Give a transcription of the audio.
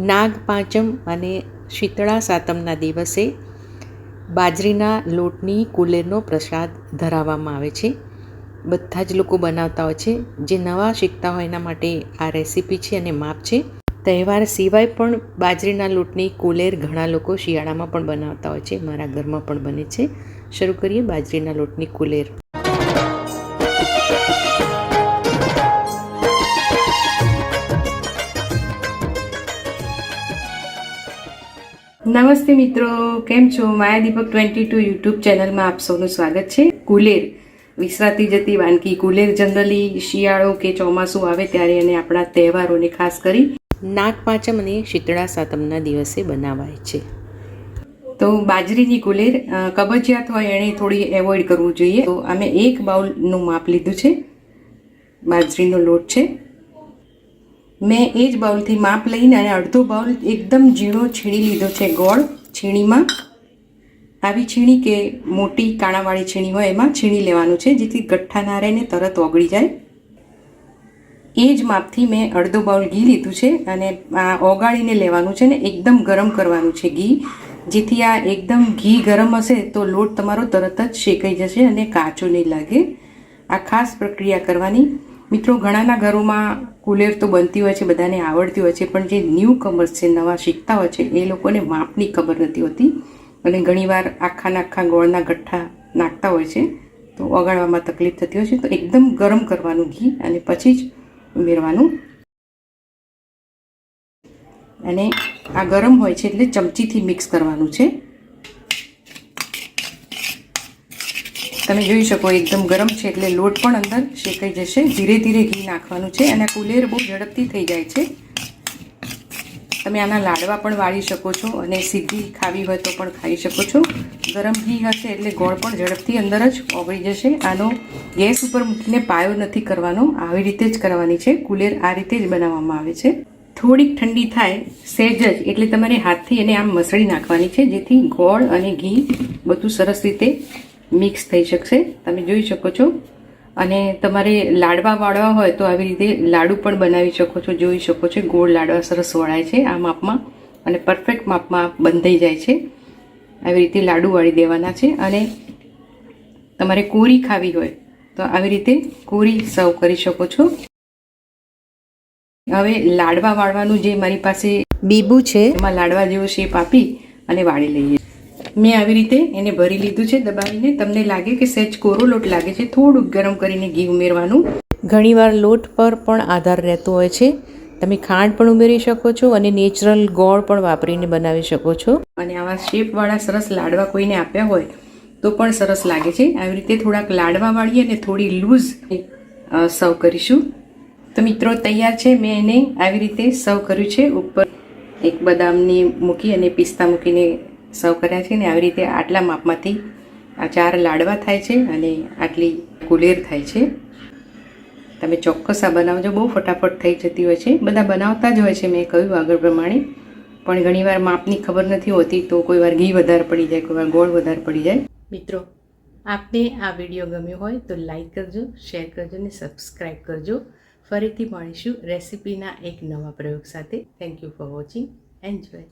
નાગ પાંચમ અને શીતળા સાતમના દિવસે બાજરીના લોટની કુલેરનો પ્રસાદ ધરાવવામાં આવે છે. બધા જ લોકો બનાવતા હોય છે. જે નવા શીખતા હોય એના માટે આ રેસીપી છે અને માપ છે. તહેવાર સિવાય પણ બાજરીના લોટની કુલેર ઘણા લોકો શિયાળામાં પણ બનાવતા હોય છે. મારા ઘરમાં પણ બને છે. શરૂ કરીએ બાજરીના લોટની કુલેર. નમસ્તે મિત્રો કેમ છો? Maya Deepak twenty two YouTube ચેનલમાં આપ સૌનું સ્વાગત છે. કુલેર વિસરાતી જતી વાનગી કુલેર જનરલી શિયાળો કે ચોમાસું આવે ત્યારે અને આપણા તહેવારોને ખાસ કરી નાગપાંચમ અને શીતળા સાતમના દિવસે બનાવાય છે. તો બાજરીની કુલેર કબજિયાત હોય એણે થોડી એવોઇડ કરવું જોઈએ. તો અમે એક બાઉલનું માપ લીધું છે. બાજરીનો લોટ છે. મેં એ જ બાઉલથી માપ લઈને અને અડધો બાઉલ એકદમ ઝીણો છીણી લીધો છે, ગોળ છીણીમાં. આવી છીણી કે મોટી કાણાવાળી છીણી હોય એમાં છીણી લેવાનું છે, જેથી ગઠ્ઠા ના રહે ને તરત ઓગળી જાય. એ જ માપથી મેં અડધો બાઉલ ઘી લીધું છે અને આ ઓગાળીને લેવાનું છે ને એકદમ ગરમ કરવાનું છે ઘી. જેથી આ એકદમ ઘી ગરમ હશે તો લોટ તમારો તરત જ શેકાઈ જશે અને કાચો નહીં લાગે. આ ખાસ પ્રક્રિયા કરવાની. મિત્રો, ઘણાના ઘરોમાં કુલેર તો બનતી હોય છે, બધાને આવડતી હોય છે, પણ જે ન્યૂ કમર્સ છે, નવા શીખતા હોય છે, એ લોકોને માપની ખબર નથી હોતી. અને ઘણીવાર આખાના આખા ગોળના ગઠ્ઠા નાખતા હોય છે, તો ઓગાળવામાં તકલીફ થતી હોય છે, તો એકદમ ગરમ કરવાનું ઘી અને પછી જ ઉમેરવાનું. અને આ ગરમ હોય છે એટલે ચમચીથી મિક્સ કરવાનું છે. તમે જોઈ શકો, એકદમ ગરમ છે એટલે લોટ પણ અંદર શેકાઈ જશે. ધીરે ધીરે ઘી નાખવાનું છે અને કુલેર બહુ ઝડપથી થઈ જાય છે. તમે આના લાડવા પણ વાળી શકો છો અને સીધી ખાવી હોય તો પણ ખાઈ શકો છો. ગરમ ઘી હશે એટલે ગોળ પણ ઝડપથી અંદર જ ઓગળી જશે. આનો ગેસ ઉપર મૂકીને પાયો નથી કરવાનો. આવી રીતે જ કરવાની છે. કુલેર આ રીતે જ બનાવવામાં આવે છે. થોડીક ઠંડી થાય સહેજ જ એટલે તમારે હાથથી એને આમ મસળી નાખવાની છે, જેથી ગોળ અને ઘી બધું સરસ રીતે મિક્સ થઈ શકશે. તમે જોઈ શકો છો. અને તમારે લાડવા વાળવા હોય તો આવી રીતે લાડુ પણ બનાવી શકો છો. જોઈ શકો છો ગોળ લાડવા સરસ વળાય છે આ માપમાં. અને પરફેક્ટ માપમાં બંધાઈ જાય છે. આવી રીતે લાડુ વાળી દેવાના છે. અને તમારે કોરી ખાવી હોય તો આવી રીતે કોરી સર્વ કરી શકો છો. હવે લાડવા વાળવાનું જે મારી પાસે બીબું છે. એમાં લાડવા જેવો શેપ આપી અને વાળી લઈએ. મેં આવી રીતે એને ભરી લીધું છે, દબાવીને તમને લાગે કે સહેજ કોરો લોટ લાગે છે, થોડુંક ગરમ કરીને ઘી ઉમેરવાનું. ઘણીવાર લોટ પર પણ આધાર રહેતો હોય છે. તમે ખાંડ પણ ઉમેરી શકો છો અને નેચરલ ગોળ પણ વાપરીને બનાવી શકો છો. અને આવા શેપવાળા સરસ લાડવા કોઈને આપ્યા હોય તો પણ સરસ લાગે છે. આવી રીતે થોડાક લાડવા વાળીએ અને થોડી લૂઝ સર્વ કરીશું. તો મિત્રો, તૈયાર છે. મેં એને આવી રીતે સર્વ કર્યું છે. ઉપર એક બદામની મૂકી અને પિસ્તા મૂકીને સર્વ કર્યા છે ને આવી રીતે આટલા માપમાંથી આ ચાર લાડવા થાય છે અને આટલી કુલેર થાય છે. તમે ચોક્કસ આ બનાવજો, બહુ ફટાફટ થઈ જતી હોય છે. બધા બનાવતા જ હોય છે, મેં કહ્યું આગળ પ્રમાણે. પણ ઘણીવાર માપની ખબર નથી હોતી તો કોઈ વાર ઘી વધારે પડી જાય, કોઈ વાર ગોળ વધારે પડી જાય. મિત્રો, આપને આ વીડિયો ગમ્યો હોય તો લાઈક કરજો, શેર કરજો અને સબસ્ક્રાઈબ કરજો. ફરીથી મળીશું રેસિપીના એક નવા પ્રયોગ સાથે. Thank you for watching enjoy